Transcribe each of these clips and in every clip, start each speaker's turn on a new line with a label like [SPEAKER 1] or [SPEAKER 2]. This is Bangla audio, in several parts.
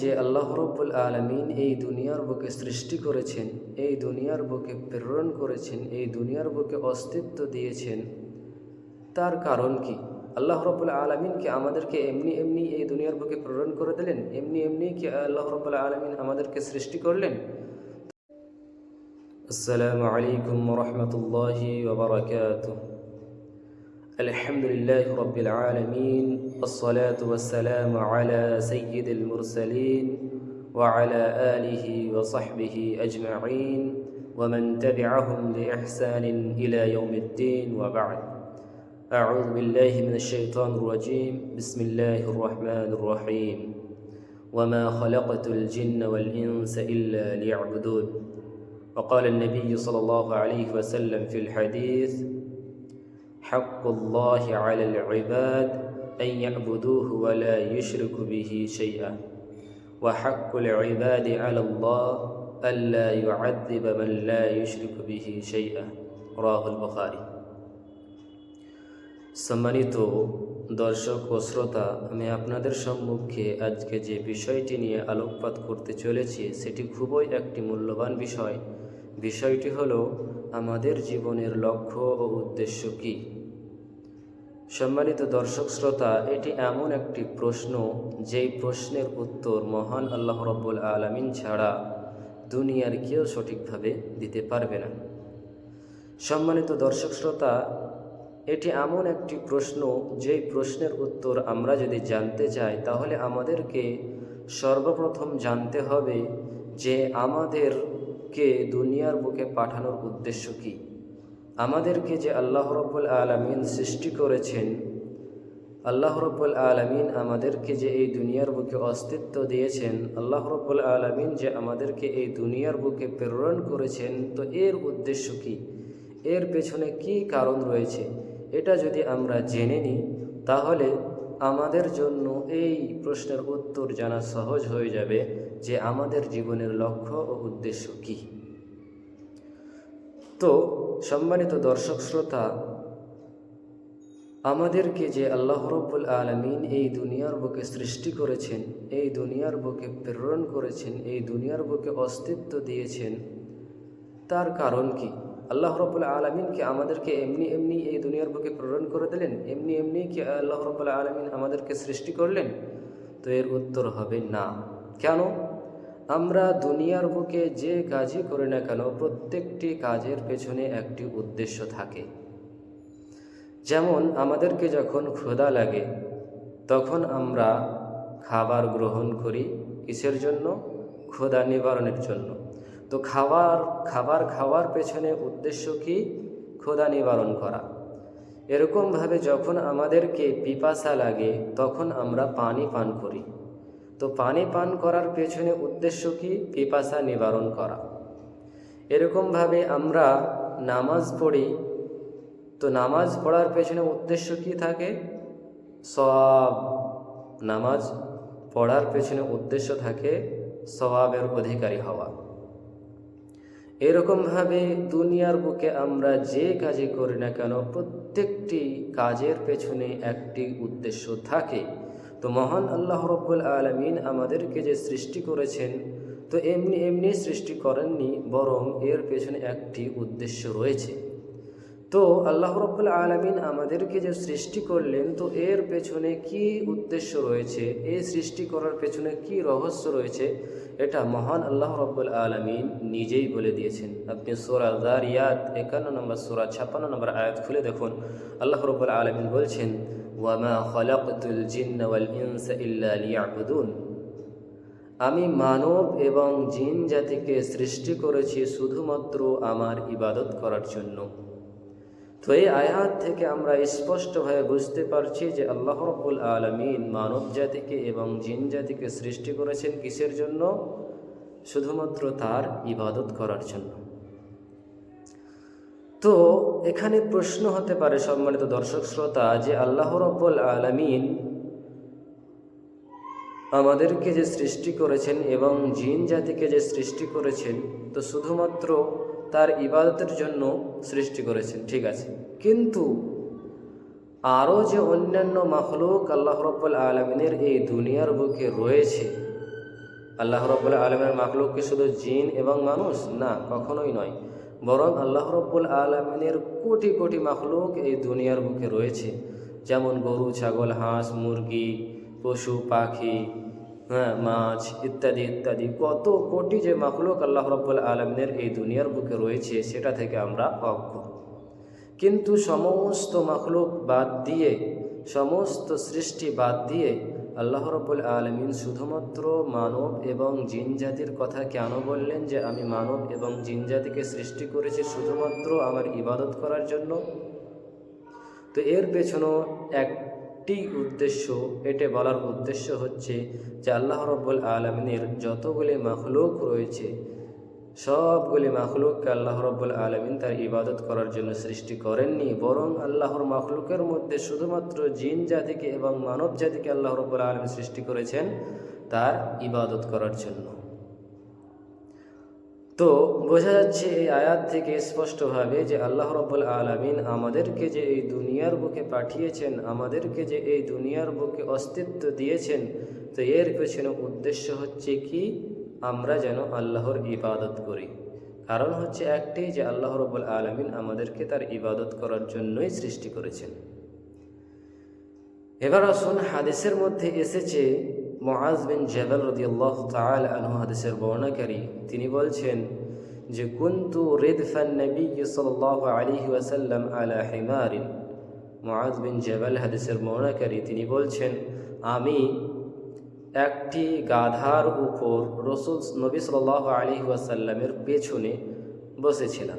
[SPEAKER 1] যে আল্লাহ রব্বুল আলমিন এই দুনিয়ার বুকে সৃষ্টি করেছেন, এই দুনিয়ার বুকে প্রেরণ করেছেন, এই দুনিয়ার বুকে অস্তিত্ব দিয়েছেন, তার কারণ কি? আল্লাহ রব্বুল আলমিনকে আমাদেরকে এমনি এমনি এই দুনিয়ার বুকে প্রেরণ করে দিলেন? এমনি এমনি কি আল্লাহ রব্বুল আলমিন আমাদেরকে সৃষ্টি করলেন? আসসালামু আলাইকুম রহমতুল্লাহি الحمد لله رب العالمين الصلاة والسلام على سيد المرسلين وعلى آله وصحبه أجمعين ومن تبعهم بإحسان إلى يوم الدين وبعد. أعوذ بالله من الشيطان الرجيم. بسم الله الرحمن الرحيم. وما خلقت الجن والإنس إلا ليعبدون. وقال النبي صلى الله عليه وسلم في الحديث حق الله على العباد أن يعبدوه ولا يشرك به شيئا وحق العباد على الله ألا يعذب من لا يشرك به شيئا رواه البخاري সম্মানিত দর্শক ও শ্রোতা আমি আপনাদের সম্মুখে আজকে যে বিষয়টি নিয়ে আলোকপাত করতে চলেছি সেটি খুবই একটি মূল্যবান বিষয় বিষয়টি হলো আমাদের জীবনের লক্ষ্য ও উদ্দেশ্য কী সম্মানিত দর্শক শ্রোতা, এটি এমন একটি প্রশ্ন, যেই প্রশ্নের উত্তর মহান আল্লাহ রব্বুল আলমিন ছাড়া দুনিয়ার কেউ সঠিকভাবে দিতে পারবে না। সম্মানিত দর্শক শ্রোতা, এটি এমন একটি প্রশ্ন, যেই প্রশ্নের উত্তর আমরা যদি জানতে চাই, তাহলে আমাদেরকে সর্বপ্রথম জানতে হবে যে আমাদেরকে দুনিয়ার বুকে পাঠানোর উদ্দেশ্য কী। আমাদেরকে যে আল্লাহ রব্বুল আলমিন সৃষ্টি করেছেন, আল্লাহ রব্বুল আলমিন আমাদেরকে যে এই দুনিয়ার বুকে অস্তিত্ব দিয়েছেন, আল্লাহ রব্বুল আলমিন যে আমাদেরকে এই দুনিয়ার বুকে প্রেরণ করেছেন, তো এর উদ্দেশ্য কি? এর পেছনে কি কারণ রয়েছে? এটা যদি আমরা জেনে নিই, তাহলে আমাদের জন্য এই প্রশ্নের উত্তর জানা সহজ হয়ে যাবে যে আমাদের জীবনের লক্ষ্য ও উদ্দেশ্য কী। তো সম্মানিত দর্শক শ্রোতা, আমাদেরকে যে আল্লাহ রব্বুল আলমিন এই দুনিয়ার বুকে সৃষ্টি করেছেন, এই দুনিয়ার বুকে প্রেরণ করেছেন, এই দুনিয়ার বুকে অস্তিত্ব দিয়েছেন, তার কারণ কি? আল্লাহ রব্বুল আলমিনকে আমাদেরকে এমনি এমনি এই দুনিয়ার বুকে প্রেরণ করে দিলেন? এমনি এমনি কি আল্লাহ রব্বুল আলমিন আমাদেরকে সৃষ্টি করলেন? তো এর উত্তর হবে না। কেন? আমরা দুনিয়ার বুকে যে কাজই করি না কেন, প্রত্যেকটি কাজের পেছনে একটি উদ্দেশ্য থাকে। যেমন আমাদেরকে যখন ক্ষুধা লাগে, তখন আমরা খাবার গ্রহণ করি কিসের জন্য? ক্ষুধা নিবারণের জন্য। তো খাবার খাবার খাওয়ার পেছনে উদ্দেশ্য কি? ক্ষুধা নিবারণ করা। এরকমভাবে যখন আমাদেরকে পিপাসা লাগে, তখন আমরা পানি পান করি। তো পানি পান করার পেছনে উদ্দেশ্য কি? পিপাসা নিবারণ করা। এরকমভাবে আমরা নামাজ পড়ি, তো নামাজ পড়ার পেছনে উদ্দেশ্য কি থাকে? সব নামাজ পড়ার পেছনে উদ্দেশ্য থাকে স্বভাবের অধিকারী হওয়া। এরকমভাবে দুনিয়ার বুকে আমরা যে কাজই করি না কেন, প্রত্যেকটি কাজের পেছনে একটি উদ্দেশ্য থাকে। তো মহান আল্লাহ রব্বুল আলমিন আমাদেরকে যে সৃষ্টি করেছেন, তো এমনি এমনি সৃষ্টি করেননি, বরং এর পেছনে একটি উদ্দেশ্য রয়েছে। তো আল্লাহ রব্বুল আলমিন আমাদেরকে যে সৃষ্টি করলেন, তো এর পেছনে কি উদ্দেশ্য রয়েছে? এই সৃষ্টি করার পেছনে কি রহস্য রয়েছে? এটা মহান আল্লাহ রব্বুল আলমিন নিজেই বলে দিয়েছেন। আপনি সোরা জারিয়াত একান্ন নম্বর, সোরা ছাপ্পান্ন নম্বর আয়াত খুলে দেখুন। আল্লাহ রব্বুল আলমিন বলছেন ওয়ামা আমি মানব এবং জিন জাতিকে সৃষ্টি করেছি শুধুমাত্র আমার ইবাদত করার জন্য। তো এই আয়াত থেকে আমরা স্পষ্টভাবে বুঝতে পারছি যে আল্লাহ রব্বুল আলমিন মানব জাতিকে এবং জিন জাতিকে সৃষ্টি করেছেন কিসের জন্য? শুধুমাত্র তার ইবাদত করার জন্য। তো এখানে প্রশ্ন হতে পারে সম্মানিত দর্শক শ্রোতা যে আল্লাহ রব্বুল আলমিন আমাদেরকে যে সৃষ্টি করেছেন এবং জিন জাতিকে যে সৃষ্টি করেছেন, তো শুধুমাত্র তার ইবাদতের জন্য সৃষ্টি করেছেন, ঠিক আছে? কিন্তু আরও যে অন্যান্য মাহলুক আল্লাহ রব্বুল আলমিনের এই দুনিয়ার বুকে রয়েছে, আল্লাহ রব্বুল আলমের মাখলুক কি শুধু জিন এবং মানুষ? না, কখনোই নয়। বরং আল্লাহ রব্বুল আলমিনের কোটি কোটি মাখলুক এই দুনিয়ার বুকে রয়েছে। যেমন গরু, ছাগল, হাঁস, মুরগি, পশু, পাখি হ্যাঁ মাছ ইত্যাদি ইত্যাদি। কত কোটি যে মাখলুক আল্লাহ রব্বুল আলমিনের এই দুনিয়ার বুকে রয়েছে, সেটা থেকে আমরা অজ্ঞ। কিন্তু সমস্ত মাখলুক বাদ দিয়ে, সমস্ত সৃষ্টি বাদ দিয়ে আল্লাহ রবুল আলমিন শুধুমাত্র মানব এবং জিন জাতির কথা কেন বললেন যে আমি মানব এবং জিন জাতিকে সৃষ্টি করেছি শুধুমাত্র আমার ইবাদত করার জন্য? তো এর পেছনেও একটি উদ্দেশ্য, এটে বলার উদ্দেশ্য হচ্ছে যে আল্লাহ রব্বুল আলমিনের যতগুলি মখলুক রয়েছে সবগুলি মাখলুককে আল্লাহ রব্বুল আলমিন তার ইবাদত করার জন্য সৃষ্টি করেননি, বরং আল্লাহর মাখলুকের মধ্যে শুধুমাত্র জিন জাতিকে এবং মানব জাতিকে আল্লাহ রব্বুল আলমিন সৃষ্টি করেছেন তার ইবাদত করার জন্য। তো বোঝা যাচ্ছে এই আয়াত থেকে স্পষ্টভাবে যে আল্লাহ রব্বুল আলমিন আমাদেরকে যে এই দুনিয়ার বুকে পাঠিয়েছেন, আমাদেরকে যে এই দুনিয়ার বুকে অস্তিত্ব দিয়েছেন, তো এর পেছনে উদ্দেশ্য হচ্ছে কি? আমরা যেন আল্লাহর ইবাদত করি। কারণ হচ্ছে একটি যে আল্লাহ রব্বুল আলমিন আমাদেরকে তার ইবাদত করার জন্যই সৃষ্টি করেছেন। এবার আসুন হাদিসের মধ্যে এসেছে মহাজ বিন জেবাল রদিয়াল্লাহ তাল আনহু হাদিসের বর্ণাকারী। তিনি বলছেন যে, কুন্তু রিদফান নবী সাল্লাল্লাহু আলাইহি ওয়াসাল্লাম আলা হিমারিন। মহাজ বিন জেবাল হাদিসের বর্ণাকারী। তিনি বলছেন, আমি একটি গাধার উপর রসুল নবী সাল আলী ওয়াসাল্লামের পেছনে বসেছিলাম।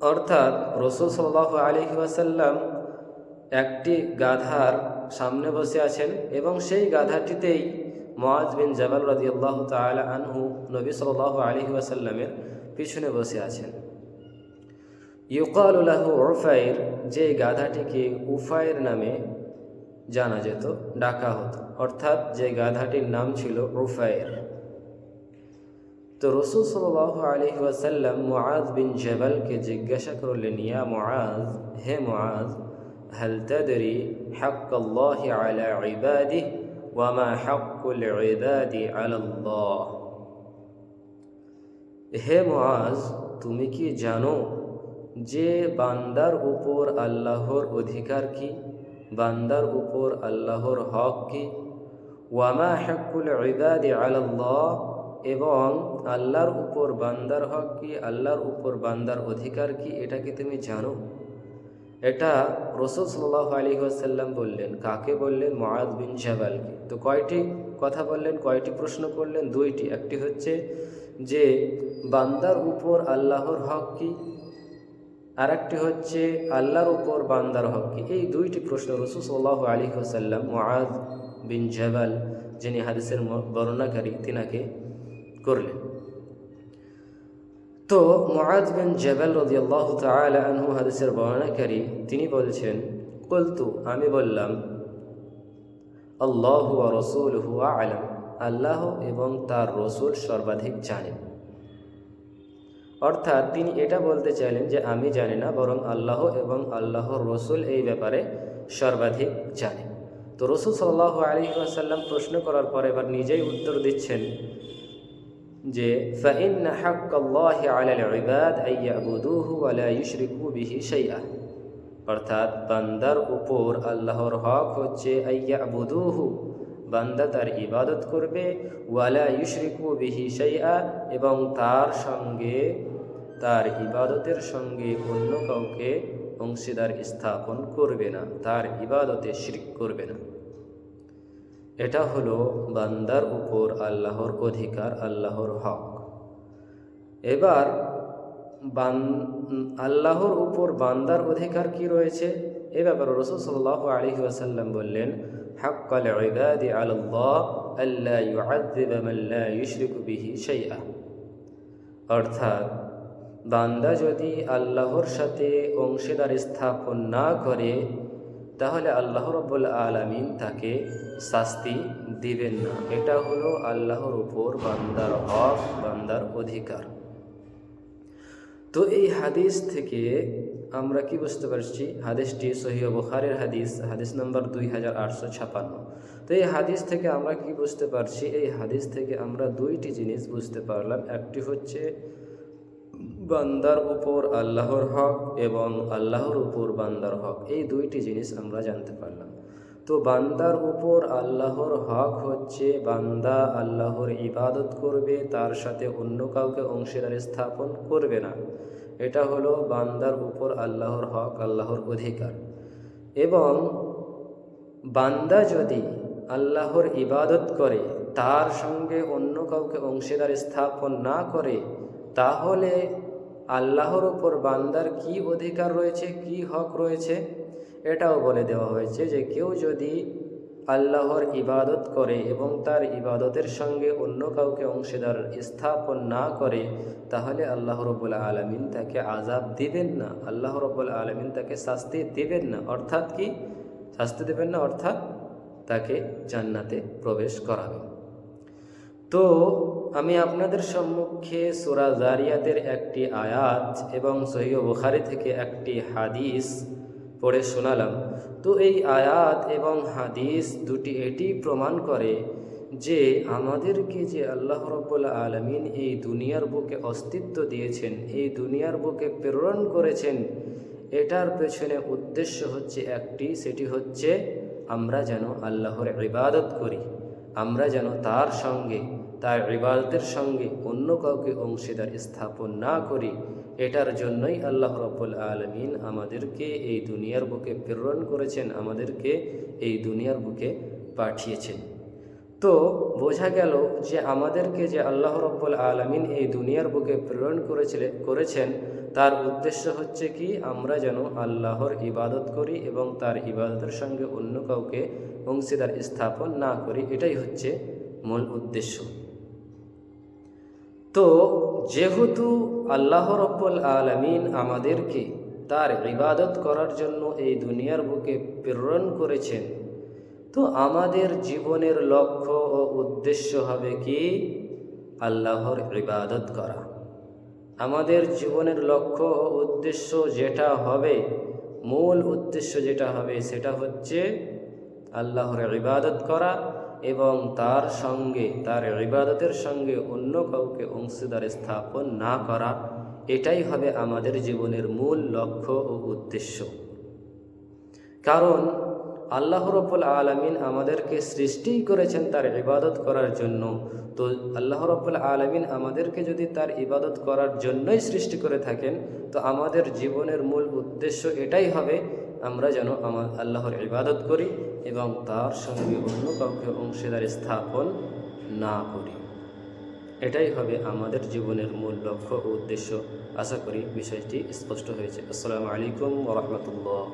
[SPEAKER 1] অর্থাৎ রসুল সাল্লাহ আলী ওয়াসাল্লাম একটি গাধার সামনে বসে আছেন এবং সেই গাধাটিতেই মোয়াজ বিন জাবাল রাজিউল্লাহ তালা আনহু নবী সাল আলী ওয়াসাল্লামের পিছনে বসে আছেন। ইউকালুল্লাহ ওরফাইর যে গাধাটিকে উফায়ের নামে জানা যেত ডাকা হতো অর্থাৎ যে গাধাটির নাম ছিল রুফায়ের তো রসুল সাল আলী ওয়াসাল্লাম মুআজ বিন জেবালকে জিজ্ঞাসা করলেন ইয়া মুআজ হে মুআজ هل تدري حق الله على عباده وما حق العباد على الله হে মুআজ তুমি কি জানো যে বান্দার উপর আল্লাহর অধিকার কি বান্দার উপর আল্লাহর হক কি? ওয়ামা হকুল ইবাদি আল্লাহ এবং আল্লাহর উপর বান্দার হক কি? আল্লাহর উপর বান্দার অধিকার কি? এটা কি তুমি জানো? এটা রসুল সাল্লাহ আলী আসাল্লাম বললেন। কাকে বললেন? মহাজ বিন জাবালকে। তো কয়টি কথা বললেন? কয়টি প্রশ্ন করলেন? দুইটি। একটি হচ্ছে যে, বান্দার উপর আল্লাহর হক কি? আর একটি হচ্ছে আল্লাহর উপর বান্দার হক এই দুইটি প্রশ্ন রসুল সাল্লাহ আলী হোসাল্লাম মোয়াজ বিন জাবাল, যিনি হাদিসের বর্ণনাকারী, তিনাকে করলেন। তো মোয়াজ বিন জাবাল রদিয়াল্লাহ আনহু হাদিসের বর্ণনাকারী, তিনি বলছেন, কলতু, আমি বললাম, আল্লাহ রসুল হুয়া আলম। আল্লাহ এবং তার রসুল সর্বাধিক জানেন। অর্থাৎ তিনি এটা বলতে চাইলেন যে আমি জানি না বরং আল্লাহ এবং আল্লাহর রসুল এই ব্যাপারে সর্বাধিক জানেন তো রসুল সাল্লাহ আলী আসাল্লাম প্রশ্ন করার পর এবার নিজেই উত্তর দিচ্ছেন যে فإن حق الله على العباد أن يعبدوه ولا يشركوا به شيئا অর্থাৎ বান্দার উপর আল্লাহর হক হচ্ছে আইয়া বুদুহু বান্দা তার ইবাদত করবে, ওয়ালা ইউশরিকু বিহি শাইআ, এবং তার সঙ্গে, তার ইবাদতের সঙ্গে অন্য কাউকে অংশীদার স্থাপন করবে না, তার ইবাদতে শিরিক করবে না। এটা হলো বান্দার উপর আল্লাহর অধিকার, আল্লাহর হক। এবার বান আল্লাহর উপর বান্দার অধিকার কি রয়েছে? এ ব্যাপারে রসুল সাল্লাহ আলী আসাল্লাম বললেন অর্থাৎ, বান্দা যদি আল্লাহর সাথে অংশীদার স্থাপন না করে, তাহলে আল্লাহ রব্বুল আলমিন তাকে শাস্তি দিবেন না। এটা হলো আল্লাহর উপর বান্দার হক, বান্দার অধিকার। তো এই হাদিস থেকে আমরা কি বুঝতে পারছি? হাদিসটি সহিহ বুখারের হাদিস হাদিস নম্বর দুই হাজার আটশো ছাপান্ন। তো এই হাদিস থেকে আমরা কি বুঝতে পারছি? এই হাদিস থেকে আমরা দুইটি জিনিস বুঝতে পারলাম। একটি হচ্ছে বান্দার উপর আল্লাহর হক এবং আল্লাহর উপর বান্দার হক। এই দুইটি জিনিস আমরা জানতে পারলাম। তো বান্দার উপর আল্লাহর হক হচ্ছে, বান্দা আল্লাহর ইবাদত করবে, তার সাথে অন্য কাউকে অংশীদার স্থাপন করবে না। এটা হলো বান্দার উপর আল্লাহর হক, আল্লাহর অধিকার। এবং বান্দা যদি আল্লাহর ইবাদত করে, তার সঙ্গে অন্য কাউকে অংশীদার স্থাপন না করে, তাহলে আল্লাহর উপর বান্দার কি অধিকার রয়েছে, কি হক রয়েছে? এটাও বলে দেওয়া হয়েছে যে কেউ যদি আল্লাহর ইবাদত করে এবং তার ইবাদতের সঙ্গে অন্য কাউকে অংশীদার স্থাপন না করে, তাহলে আল্লাহ রবুল আলমিন তাকে আজাব দিবেন না। আল্লাহ রবুল আলমিন তাকে শাস্তি দিবেন না। অর্থাৎ কি? শাস্তি দেবেন না অর্থাৎ তাকে জান্নাতে প্রবেশ করাবেন। তো আমি আপনাদের সম্মুখে সুরা জারিয়াতের একটি আয়াত এবং সহিহ বুখারি থেকে একটি হাদিস পড়ে শোনালাম। তো এই আয়াত এবং হাদিস দুটি এটি প্রমাণ করে যে আমাদেরকে যে আল্লাহ রব্বুল্লা আলমিন এই দুনিয়ার বুকে অস্তিত্ব দিয়েছেন, এই দুনিয়ার বুকে প্রেরণ করেছেন, এটার পেছনে উদ্দেশ্য হচ্ছে একটি, সেটি হচ্ছে আমরা যেন আল্লাহর ইবাদত করি। আমরা যেন তার সঙ্গে, তার ইবাদতের সঙ্গে অন্য কাউকে অংশীদার স্থাপন না করি, এটার জন্যই আল্লাহ রব্বুল আলমিন আমাদেরকে এই দুনিয়ার বুকে প্রেরণ করেছেন, আমাদেরকে এই দুনিয়ার বুকে পাঠিয়েছেন। তো বোঝা গেল যে আমাদেরকে যে আল্লাহ রব্বুল আলমিন এই দুনিয়ার বুকে প্রেরণ করেছিলেন করেছেন, তার উদ্দেশ্য হচ্ছে কি? আমরা যেন আল্লাহর ইবাদত করি এবং তার ইবাদতের সঙ্গে অন্য কাউকে অংশীদার স্থাপন না করি, এটাই হচ্ছে মূল উদ্দেশ্য। তো যেহেতু আল্লাহ রব্বুল আলমিন আমাদেরকে তার ইবাদত করার জন্য এই দুনিয়ার বুকে প্রেরণ করেছেন তো আমাদের জীবনের লক্ষ্য ও উদ্দেশ্য হবে কি? আল্লাহর ইবাদত করা। আমাদের জীবনের লক্ষ্য ও উদ্দেশ্য যেটা হবে, মূল উদ্দেশ্য যেটা হবে সেটা হচ্ছে আল্লাহর ইবাদত করা এবং তার সঙ্গে, তার ইবাদতের সঙ্গে অন্য কাউকে অংশীদার স্থাপন না করা, এটাই হবে আমাদের জীবনের মূল লক্ষ্য ও উদ্দেশ্য। কারণ আল্লাহ রব্বুল আলমিন আমাদেরকে সৃষ্টিই করেছেন তার ইবাদত করার জন্য। তো আল্লাহ রব্বুল আলমিন আমাদেরকে যদি তার ইবাদত করার জন্যই সৃষ্টি করে থাকেন, তো আমাদের জীবনের মূল উদ্দেশ্য এটাই হবে আমরা যেন আমার আল্লাহর ইবাদত করি এবং তার সঙ্গে অন্য কাউকে অংশীদার স্থাপন না করি। এটাই হবে আমাদের জীবনের মূল লক্ষ্য ও উদ্দেশ্য। আশা করি বিষয়টি স্পষ্ট হয়েছে। আসসালামু আলাইকুম ওরহমতুল্লাহ